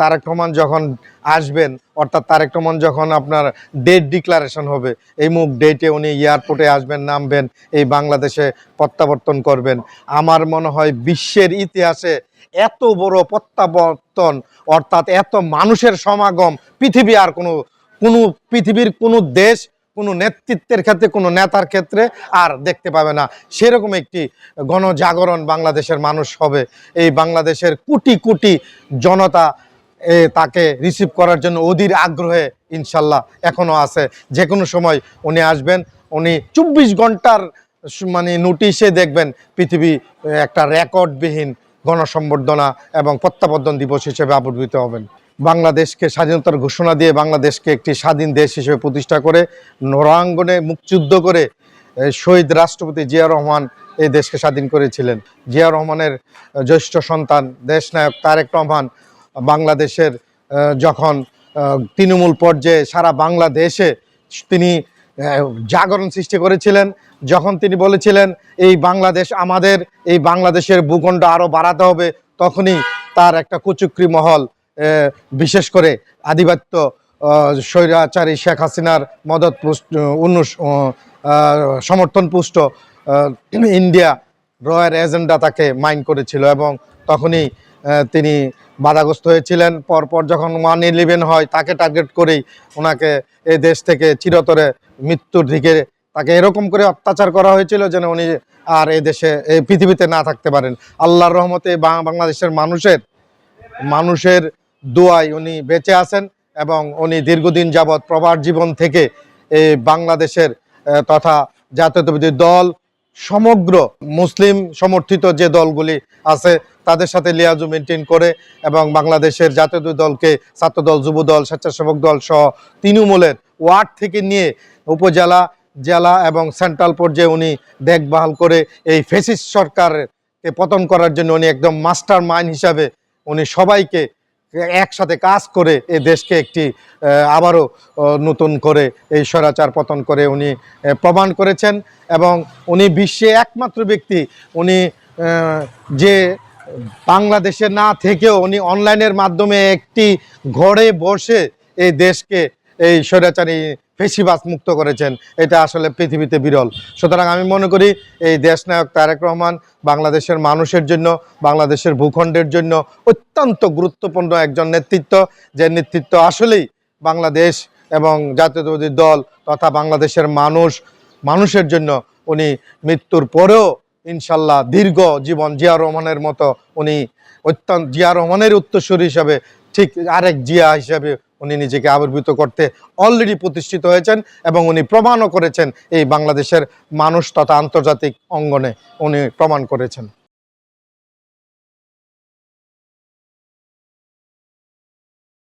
তারেক রহমান যখন আসবেন, অর্থাৎ তারেক রহমান যখন আপনার ডেট ডিক্লারেশন হবে, এই মুখ ডেটে উনি এয়ারপোর্টে আসবেন, নামবেন, এই বাংলাদেশে প্রত্যাবর্তন করবেন। আমার মনে হয় বিশ্বের ইতিহাসে এত বড় প্রত্যাবর্তন, অর্থাৎ এত মানুষের সমাগম, পৃথিবী আর কোনো কোনো পৃথিবীর কোনো দেশ, কোনো নেতৃত্বের ক্ষেত্রে, কোনো নেতার ক্ষেত্রে আর দেখতে পাবে না। সেরকম একটি গণজাগরণ বাংলাদেশের মানুষ হবে। এই বাংলাদেশের কোটি কোটি জনতা তাকে রিসিভ করার জন্য অধীর আগ্রহে ইনশাল্লাহ এখনও আছে। যে কোনো সময় উনি আসবেন, উনি চব্বিশ ঘণ্টার মানে নোটিশে দেখবেন পৃথিবী একটা রেকর্ডবিহীন গণসম্বর্ধনা এবং প্রত্যাবর্তন দিবস হিসেবে আবির্ভূত হবেন। বাংলাদেশকে স্বাধীনতার ঘোষণা দিয়ে বাংলাদেশকে একটি স্বাধীন দেশ হিসেবে প্রতিষ্ঠা করে নরাঙ্গনে মুক্তিযুদ্ধ করে শহীদ রাষ্ট্রপতি জিয়া রহমান এই দেশকে স্বাধীন করেছিলেন। জিয়া রহমানের জ্যেষ্ঠ সন্তান, দেশনায়ক তারেক রহমান বাংলাদেশের যখন তৃণমূল পর্যায়ে সারা বাংলাদেশে তিনি জাগরণ সৃষ্টি করেছিলেন, যখন তিনি বলেছিলেন, এই বাংলাদেশ আমাদের, এই বাংলাদেশের ভূখণ্ড আরও বাড়াতে হবে, তখনই তার একটা কুচুকরি মহল বিশেষ করে আধিপত্য স্বৈরাচারী শেখ হাসিনার মদত সমর্থন পুষ্ট ইন্ডিয়া রয়ের এজেন্ডা তাকে মাইন্ড করেছিল এবং তখনই তিনি বাধাগ্রস্ত হয়েছিলেন। পরপর যখন ওয়ান ইলেভেন হয়, তাকে টার্গেট করেই ওনাকে এই দেশ থেকে চিরতরে মৃত্যুর দিকে তাকে এরকম করে অত্যাচার করা হয়েছিল যেন উনি আর এই দেশে এই পৃথিবীতে না থাকতে পারেন। আল্লাহর রহমতে বাংলাদেশের মানুষের মানুষের দোয়ায় উনি বেঁচে আছেন এবং উনি দীর্ঘদিন যাবৎ প্রবাস জীবন থেকে এই বাংলাদেশের তথা জাতীয়তাবাদী দল সমগ্র মুসলিম সমর্থিত যে দলগুলি আছে, তাদের সাথে লিয়াজু মেনটেন করে এবং বাংলাদেশের জাতীয় দলকে, ছাত্রদল, যুবদল, স্বেচ্ছাসেবক দল সহ তৃণমূলের ওয়ার্ড থেকে নিয়ে উপজেলা, জেলা এবং সেন্ট্রাল পর্যায়ে উনি দেখভাল করে এই ফেসিস সরকারকে পতন করার জন্য উনি একদম মাস্টার মাইন্ড হিসাবে উনি সবাইকে একসাথে কাজ করে এ দেশকে একটি আবারও নতুন করে এই স্বৈরাচার পতন করে উনি প্রমাণ করেছেন এবং উনি বিশ্বে একমাত্র ব্যক্তি। উনি যে বাংলাদেশে না থেকেও উনি অনলাইনের মাধ্যমে একটি ঘরে বসে এই দেশকে এই স্বৈরাচারী ফেসিবাস মুক্ত করেছেন, এটা আসলে পৃথিবীতে বিরল। সুতরাং আমি মনে করি এই দেশনায়ক তারেক রহমান বাংলাদেশের মানুষের জন্য, বাংলাদেশের ভূখণ্ডের জন্য অত্যন্ত গুরুত্বপূর্ণ একজন নেতৃত্ব। যে নেতৃত্ব আসলেই বাংলাদেশ এবং জাতীয়তাবাদী দল তথা বাংলাদেশের মানুষ, মানুষের জন্য উনি মৃত্যুর পরেও ইনশাল্লাহ দীর্ঘ জীবন জিয়া রহমানের মতো উনি অত্যন্ত, জিয়া রহমানের উত্তরসূরি হিসাবে ঠিক আরেক জিয়া হিসাবে উনি নিজেকে আবির্ভূত করতে অলরেডি প্রতিষ্ঠিত হয়েছেন এবং উনি প্রমাণও করেছেন এই বাংলাদেশের মানুষ তথা আন্তর্জাতিক অঙ্গনে উনি প্রমাণ করেছেন।